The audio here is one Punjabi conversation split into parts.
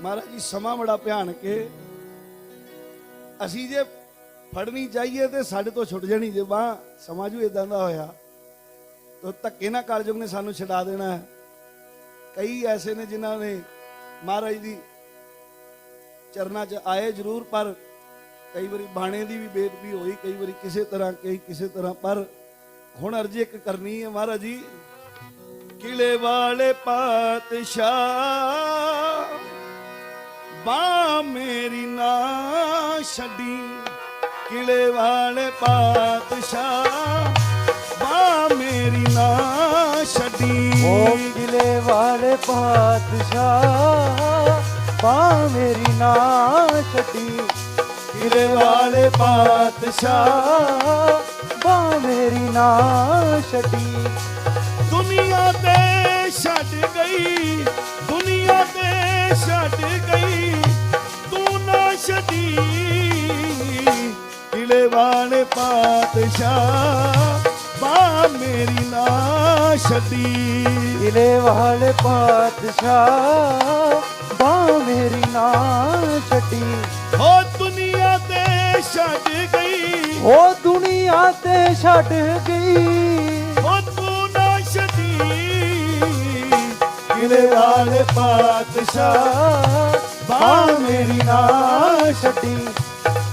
ਮਹਾਰਾਜ ਜੀ, ਸਮਾਂ ਬੜਾ ਭਿਆਨ ਕੇ ਅਸੀਂ ਜੇ ਫੜਨੀ ਚਾਹੀਏ ਤੇ ਸਾਡੇ ਤੋਂ ਛੁੱਟ ਜਾਣੀ, ਜੇ ਬਾਹ ਸਮਾਜੂ ਇਦਾਂ ਦਾ ਹੋਇਆ, ਤੋ ਧੱਕੇ ਨਾ ਕਾਲਜੁਗ ਨੇ ਸਾਨੂੰ ਛਡਾ ਦੇਣਾ ਹੈ। ਕਈ ਐਸੇ ਨੇ ਜਿਨ੍ਹਾਂ ਨੇ ਮਹਾਰਾਜ ਦੀ ਚਰਨਾਂ 'ਚ ਆਏ ਜ਼ਰੂਰ, ਪਰ ਕਈ ਵਾਰੀ ਬਾਣੇ ਦੀ ਵੀ ਬੇਦਬੀ ਹੋਈ, ਕਈ ਵਾਰੀ ਕਿਸੇ ਤਰ੍ਹਾਂ, ਕਈ ਕਿਸੇ ਤਰ੍ਹਾਂ, ਪਰ ਹੁਣ ਅਰਜੀ ਇੱਕ ਕਰਨੀ ਹੈ ਮਹਾਰਾਜ ਜੀ। ਕਿਲੇ ਵਾਲੇ ਪਾਤਸ਼ਾਹ ਬਾ ਮੇਰੀ ਨਾ ਛੱਡੀ, ਕਿਲੇ ਵਾਲੇ ਪਾਤਸ਼ਾਹ। ਬਾ ਮੇਰੀ ਨਾ ਛੱਡੀ। ਓ ਕਿਲੇ ਵਾਲੇ ਪਾਤਸ਼ਾਹ ਬਾ ਮੇਰੀ ਨਾ ਛੱਡੀ, ਕਿਲੇ ਵਾਲੇ ਪਾਤਸ਼ਾਹ। ਬਾ ਮੇਰੀ ਨਾ ਛੱਡੀ। ਵਾਲੇ ਪਾਤਸ਼ਾਹ ਬਾ ਮੇਰੀ ਨਾ ਛੱਡੀ। ਕਿਲੇ ਵਾਲੇ ਪਾਤਸ਼ਾਹ ਬਾ ਮੇਰੀ ਨਾ ਛੱਡੀ। ਹੋ ਦੁਨੀਆ ਤੇ ਛੱਡ ਗਈ। ਓ ਦੁਨੀਆ ਤੇ ਛੱਡ ਗਈ। ਹੋ ਤੂੰ ਨਾ ਛੱਡੀ। ਕਿਲੇ ਵਾਲੇ ਪਾਤਸ਼ਾਹ ਬਾ ਮੇਰੀ ਨਾ ਛੱਡੀ।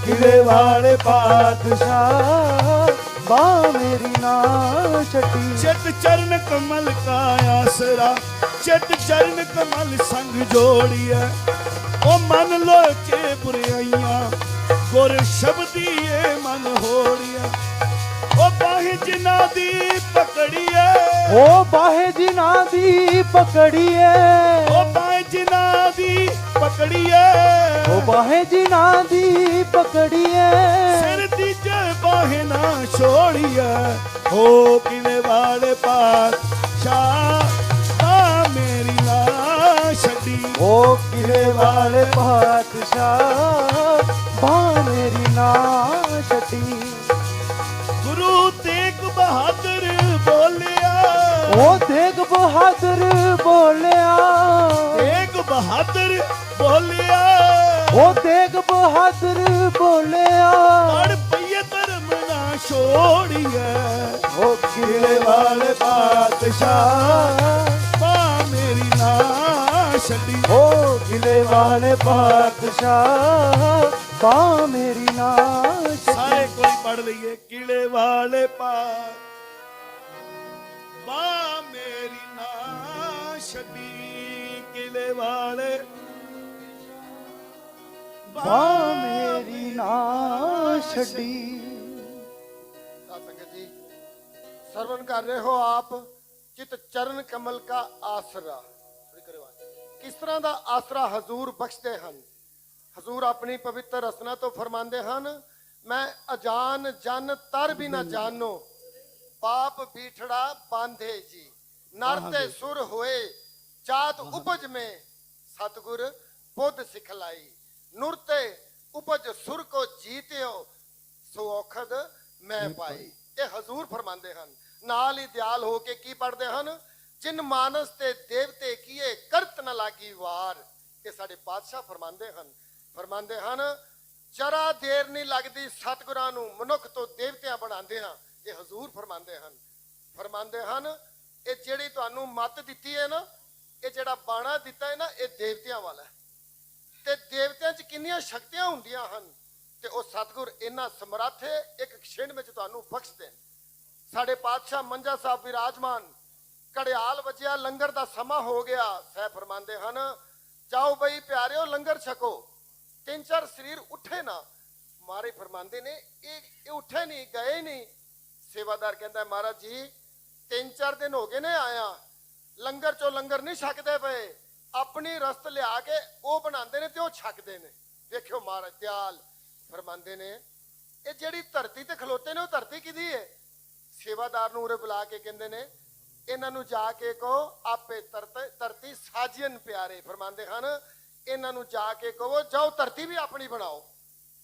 ਕਿਲੇ ਵਾਲੇ ਪਾਤਸ਼ਾਹ ਬਾ ਮੇਰੀ ਨਾ ਛੱਡੀ। ਚਿਤ ਚਰਨ ਕਮਲ ਕਾ ਆਸਰਾ ਚਿਤ ਚਰਨ ਕਮਲ ਸੰਗ ਜੋੜੀਐ। ਉਹ ਮਨ ਲੋਚੇ ਬੁਰਾਈਆਂ ਗੁਰ ਸ਼ਬਦੀ ਏ ਮਨ ਹੋੜੀਐ। ਉਹ ਬਾਹ ਜਿਨ੍ਹਾਂ ਦੀ ਪਕੜੀਐ। ਓ ਬਾਹੇ ਜਿਨ੍ਹਾਂ ਦੀ ਪਕੜੀਏ ਉਹ ਪਕੜੀਐ ਓ ਬਾਹੇ ਜਿਨ੍ਹਾਂ ਦੀ ਪਕੜੀਏ। ਸਿਰ ਦੀ ਜੇ ਬਾਹ ਨਾ ਛੋੜੀਐ ਹੋ ਕਿਲੇ ਵਾਲੇ ਪਾਤ ਸ਼ਾਹ ਆ ਮੇਰੀ ਨਾ ਛੱਡੀ। ਓ ਕਿਲੇ ਵਾਲੇ ਪਾਤਸ਼ਾਹ ਬਾ ਮੇਰੀ ਨਾ ਛੱਡੀ। ਗੁਰੂ ਤੇਗ ਬਹਾਦਰ ਬੋਲਿਆ। ਓ ਤੇਗ ਬਹਾਦਰ ਤੇਗ ਬਹਾਦਰ ਬੋਲਿਆ। ਓ ਤੇਗ ਬਹਾਦਰ ਬੋਲਿਆ। ਅੜ ਪਈਏ ਧਰਮ ਨਾ ਛੋੜੀਐ ਓ ਕਿਲੇ ਵਾਲੇ ਪਾਤਸ਼ਾਹ। ਬਾ ਮੇਰੀ ਨਾ ਛੱਡੀ। ਓ ਕਿਲੇ ਵਾਲੇ ਪਾਤਸ਼ਾਹ। ਬਾ ਮੇਰੀ ਨਾ ਸਾਰੇ ਕੋਈ ਪੜ ਲਈਏ। ਕਿਲੇ ਵਾਲੇ ਪਾਤ ਬਾ ਬਾ ਮੇਰੀ ਨਾ ਛੱਡੀ। ਸਾਧ ਸੰਗਤ ਜੀ ਸਰਵਨ ਕਰ ਰਹੇ ਹੋ ਆਪ ਚਿਤ ਚਰਨ ਕਮਲ ਕਾ ਆਸਰਾ। ਕਿਸ ਤਰ੍ਹਾਂ ਦਾ ਆਸਰਾ ਹਜ਼ੂਰ ਬਖਸ਼ਦੇ ਹਨ? ਹਜ਼ੂਰ ਆਪਣੀ ਪਵਿੱਤਰ ਰਸਨਾ ਤੋਂ ਫਰਮਾਉਂਦੇ ਹਨ ਮੈਂ ਅਜਾਨ ਜਨ ਤਰ ਵੀ ਨਾ ਜਾਣੋ ਪਾਪ ਬੀਠੜਾ ਬਾਂਧੇ ਜੀ। ਨਰ ਤੇ ਸੁਰ ਹੋਏ ਜਾਤ ਉਪਜ ਮੇ। ਸਤਗੁਰ ਬੁੱਧ ਸਿਖਲਾਈ। ਨੂਰ ਤੇ ਉਪਜ ਸੁਰ ਕੋ ਜੀਤਿਓ ਸੋ ਔਖਦ ਮੈਂ ਪਾਈ। ਇਹ ਹਜ਼ੂਰ ਫਰਮਾਉਂਦੇ ਹਨ। ਨਾਲ ਹੀ ਦਿਆਲ ਹੋ ਕੇ ਕੀ ਪੜਦੇ ਹਨ? ਜਿਨ ਮਾਨਸ ਤੇ ਦੇਵਤੇ ਕੀਏ ਕਰਤ ਨ ਲਾਗੀ ਵਾਰ। ਇਹ ਸਾਡੇ ਪਾਤਸ਼ਾਹ ਫਰਮਾਉਂਦੇ ਹਨ। ਫਰਮਾਉਂਦੇ ਹਨ ਜਰਾ ਦੇਰ ਨਹੀਂ ਲੱਗਦੀ ਸਤਿਗੁਰਾਂ ਨੂੰ ਮਨੁੱਖ ਤੋਂ ਦੇਵਤਿਆਂ ਬਣਾਉਂਦੇ ਹਾਂ ਇਹ ਹਜ਼ੂਰ ਫਰਮਾਉਂਦੇ ਹਨ। ਫਰਮਾਉਂਦੇ ਹਨ ਇਹ ਜਿਹੜੀ ਤੁਹਾਨੂੰ ਮੱਤ ਦਿੱਤੀ ਹੈ ਨਾ ਇਹ ਜਿਹੜਾ ਬਾਣਾ ਦਿੱਤਾ ਹੈ ਨਾ ਇਹ ਦੇਵਤਿਆਂ ਵਾਲਾ ਹੈ। ਤੇ ਦੇਵਤਿਆਂ 'ਚ ਕਿੰਨੀਆਂ ਸ਼ਕਤੀਆਂ ਹੁੰਦੀਆਂ ਹਨ ਤੇ ਉਹ ਸਤਿਗੁਰ ਇਹਨਾਂ ਸਮਰੱਥੇ ਇੱਕ ਖਿੰਡ ਵਿੱਚ ਤੁਹਾਨੂੰ ਬਖਸ਼ ਨੇ ਸਾਡੇ ਪਾਤਸ਼ਾਹ ਮੰਜਾ ਸਾਹਿਬ ਵਿਰਾਜਮਾਨ ਕੜਿਆਲ ਵਜਿਆ, ਲੰਗਰ ਦਾ ਸਮਾਂ ਹੋ ਗਿਆ। ਸਹਿ ਫਰਮਾਉਂਦੇ ਹਨ, ਜਾਓ ਬਈ ਪਿਆਰਿਓ, ਲੰਗਰ ਛਕੋ। ਤਿੰਨ ਚਾਰ ਸਰੀਰ ਉੱਠੇ ਨਾ। ਮਾਰੇ ਫਰਮਾਉਂਦੇ ਨੇ, ਇਹ ਇਹ ਉੱਠੇ ਨਹੀਂ, ਗਏ ਨਹੀਂ। ਸੇਵਾਦਾਰ ਕਹਿੰਦਾ, ਮਹਾਰਾਜ ਜੀ, ਤਿੰਨ ਚਾਰ ਦਿਨ ਹੋ ਗਏ ਨੇ ਆਇਆ। ਲੰਗਰ ਚੋਂ ਲੰਗਰ ਨਹੀਂ ਛਕਦੇ ਪਏ। ਆਪਣੀ ਰਸਤ ਲਿਆ ਕੇ ਉਹ ਬਣਾਉਂਦੇ ਨੇ ਤੇ ਉਹ ਛਕਦੇ ਨੇ। ਵੇਖਿਓ ਮਹਾਰਾਜ, ਦਿਆਲ ਫਰਮਾਉਂਦੇ ਨੇ, ਇਹ ਜਿਹੜੀ ਧਰਤੀ ਤੇ ਖਲੋਤੇ ਨੇ ਉਹ ਧਰਤੀ ਕਿਹਦੀ ਹੈ ਸੇਵਾਦਾਰ ਨੂੰ ਉਰੇ ਬੁਲਾ ਕੇ ਕਹਿੰਦੇ ਨੇ, ਇਹਨਾਂ ਨੂੰ ਜਾ ਕੇ ਕਹੋ, ਆਪੇ ਧਰਤ- ਧਰਤੀ ਸਾਜੀਨ ਪਿਆਰੇ ਫਰਮਾਉਂਦੇ ਹਨ, ਇਹਨਾਂ ਨੂੰ ਜਾ ਕੇ ਕਹੋ, ਜਾਓ ਧਰਤੀ ਵੀ ਆਪਣੀ ਬਣਾਓ।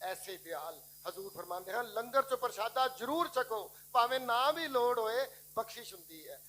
ਐਸੇ ਦਿਆਲ ਹਜ਼ੂਰ ਫਰਮਾਉਂਦੇ ਹਨ, ਲੰਗਰ ਚੋਂ ਪ੍ਰਸ਼ਾਦਾ ਜ਼ਰੂਰ ਛਕੋ ਭਾਵੇਂ ਨਾ ਵੀ ਲੋੜ ਹੋਏ, ਬਖਸ਼ਿਸ਼ ਹੁੰਦੀ ਹੈ।